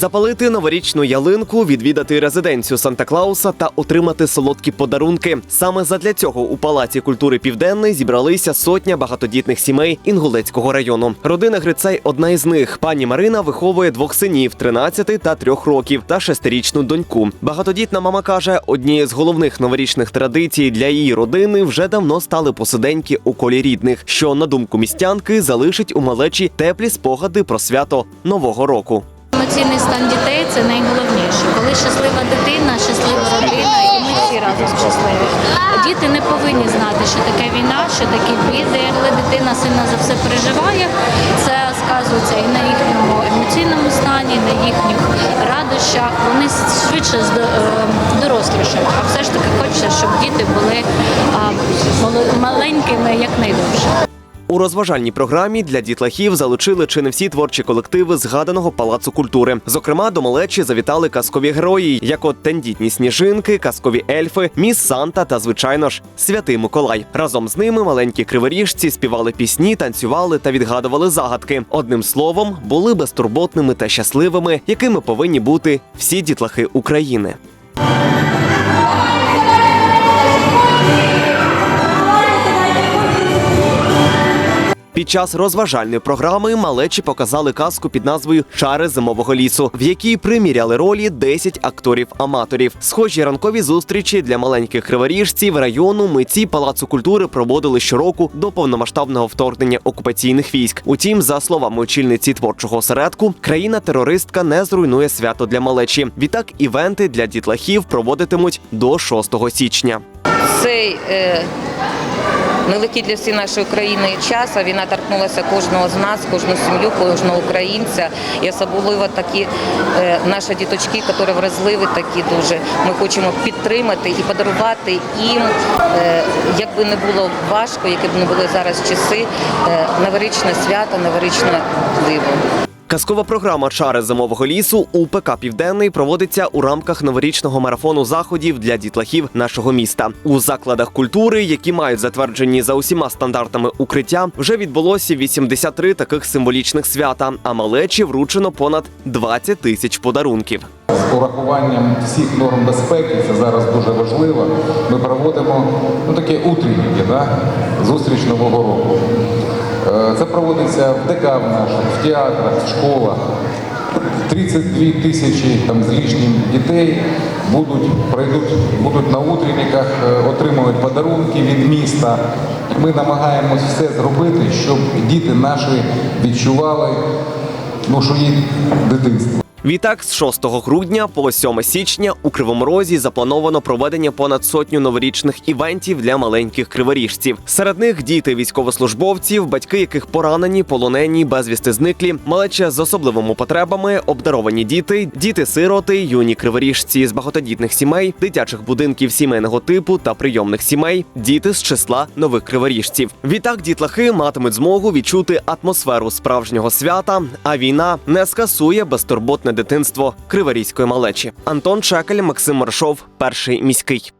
Запалити новорічну ялинку, відвідати резиденцію Санта Клауса та отримати солодкі подарунки. Саме задля цього у Палаці культури Південний зібралися сотня багатодітних сімей Інгулецького району. Родина Грицай одна із них. Пані Марина виховує двох синів 13 та 3 років та шестирічну доньку. Багатодітна мама каже, однією з головних новорічних традицій для її родини вже давно стали посиденьки у колі рідних, що на думку містянки залишить у малечі теплі спогади про свято Нового року. Емоційний стан дітей це найголовніше. Коли щаслива дитина, щаслива родина, і ми всі разом щасливі. Діти не повинні знати, що таке війна, що такі біди. Коли дитина сильно за все переживає, це сказується і на їхньому емоційному стані, і на їхніх радощах. Вони швидше е, дорослішають. А все ж таки хочеться, щоб діти були маленькими якнайдовше. У розважальній програмі для дітлахів залучили чи не всі творчі колективи згаданого палацу культури. Зокрема, до малечі завітали казкові герої, як от тендітні сніжинки, казкові ельфи, міс Санта та, звичайно ж, святий Миколай. Разом з ними маленькі криворіжці співали пісні, танцювали та відгадували загадки. Одним словом, були безтурботними та щасливими, якими повинні бути всі дітлахи України. Під час розважальної програми малечі показали казку під назвою Чари зимового лісу, в якій приміряли ролі 10 акторів-аматорів. Схожі ранкові зустрічі для маленьких криворіжців району митці палацу культури проводили щороку до повномасштабного вторгнення окупаційних військ. Утім, за словами очільниці творчого осередку, країна-терористка не зруйнує свято для малечі. Відтак івенти для дітлахів проводитимуть до 6 січня. цей е, нелегкий для всієї нашої країни час, а війна торкнулася кожного з нас, кожну сім'ю, кожного українця. І особливо такі е, наші діточки, які вразливі, такі дуже. Ми хочемо підтримати і подарувати їм, е, як би не було важко, які б не були зараз часи, е, новорічне свято, новорічне диво. Казкова програма Чари зимового лісу УПК Південний проводиться у рамках новорічного марафону заходів для дітлахів нашого міста. У закладах культури, які мають затверджені за усіма стандартами укриття, вже відбулося 83 таких символічних свята. А малечі вручено понад 20 тисяч подарунків. З урахуванням всіх норм безпеки, це зараз дуже важливо. Ми проводимо ну, такі утренніки, да? зустріч Нового року. Е, Це проводиться в ДК в наших, в театрах, в школах. 32 тисячі там, з лишнім дітей будуть, пройдуть, будуть на утренниках, е, отримують подарунки від міста. Ми намагаємось все зробити, щоб діти наші відчували, ну, що є дитинство. Відтак, з 6 грудня по 7 січня у Кривому Розі заплановано проведення понад сотню новорічних івентів для маленьких криворіжців. Серед них діти військовослужбовців, батьки яких поранені, полонені, безвісти зниклі, малеча з особливими потребами, обдаровані діти, діти-сироти, юні криворіжці з багатодітних сімей, дитячих будинків сімейного типу та прийомних сімей, діти з числа нових криворіжців. Відтак дітлахи матимуть змогу відчути атмосферу справжнього свята, а війна не скасує безтурботне дитинство криворізької малечі. Антон Чекаль, Максим Маршов, перший міський.